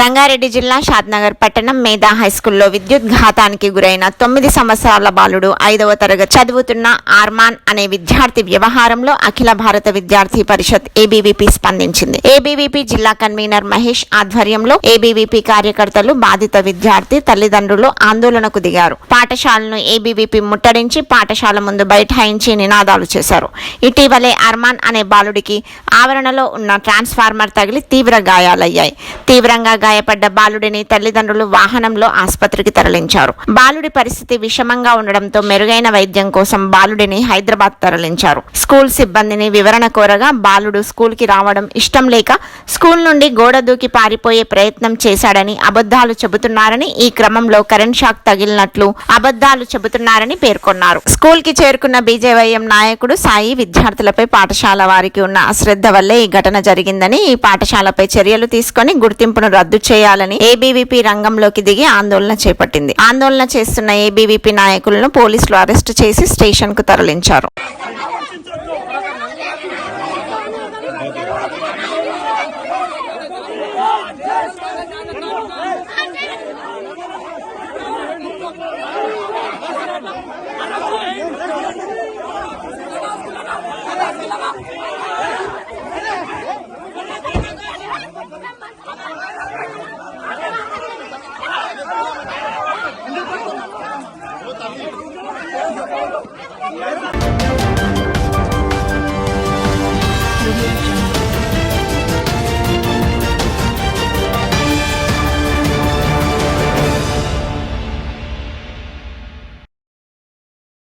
రంగారెడ్డి జిల్లా షాద్నగర్ పట్టణం మేధా హైస్కూల్లో విద్యుత్ ఘాతానికి గురైన తొమ్మిది సంవత్సరాల బాలుడు ఐదవ తరగతి చదువుతున్న ఆర్మాన్ అనే విద్యార్థి వ్యవహారంలో అఖిల భారత విద్యార్థి పరిషత్ ఏబీవీపీ స్పందించింది. ఏబీవీపీ జిల్లా కన్వీనర్ మహేష్ ఆధ్వర్యంలో ఏబీవీపీ కార్యకర్తలు బాధిత విద్యార్థి తల్లిదండ్రులు ఆందోళనకు దిగారు. పాఠశాలను ఏబీవీపీ ముట్టడించి పాఠశాల ముందు బైఠాయించి నినాదాలు చేశారు. ఇటీవలే అర్మాన్ అనే బాలుడికి ఆవరణలో ఉన్న ట్రాన్స్ఫార్మర్ తగిలి తీవ్ర గాయాలయ్యాయి. తీవ్రంగా గాయపడ్డ బాలుడిని తల్లిదండ్రులు వాహనంలో ఆసుపత్రికి తరలించారు. బాలుడి పరిస్థితి విషమంగా ఉండడంతో మెరుగైన వైద్యం కోసం బాలుడిని హైదరాబాద్ తరలించారు. స్కూల్ సిబ్బందిని వివరణ కోరగా బాలుడు స్కూల్కి రావడం ఇష్టం లేక స్కూల్ నుండి గోడ దూకి పారిపోయే ప్రయత్నం చేశాడని అబద్ధాలు చెబుతున్నారని ఈ క్రమంలో కరెంట్ షాక్ తగిలినట్లు అబద్ధాలు చెబుతున్నారని పేర్కొన్నారు. స్కూల్కి చేరుకున్న బీజేవైఎం నాయకుడు సాయి విద్యార్థులపై పాఠశాల వారికి ఉన్న అశ్రద్ధ వల్లే ఈ ఘటన జరిగిందని ఈ పాఠశాలపై చర్యలు తీసుకొని గుర్తింపును రద్దు చేయాలని ఏబీవీపీ రంగంలోకి దిగి ఆందోళన చేపట్టింది. ఆందోళన చేస్తున్న ఏబీవీపీ నాయకులను పోలీసులు అరెస్టు చేసి స్టేషన్కు తరలించారు. Yes.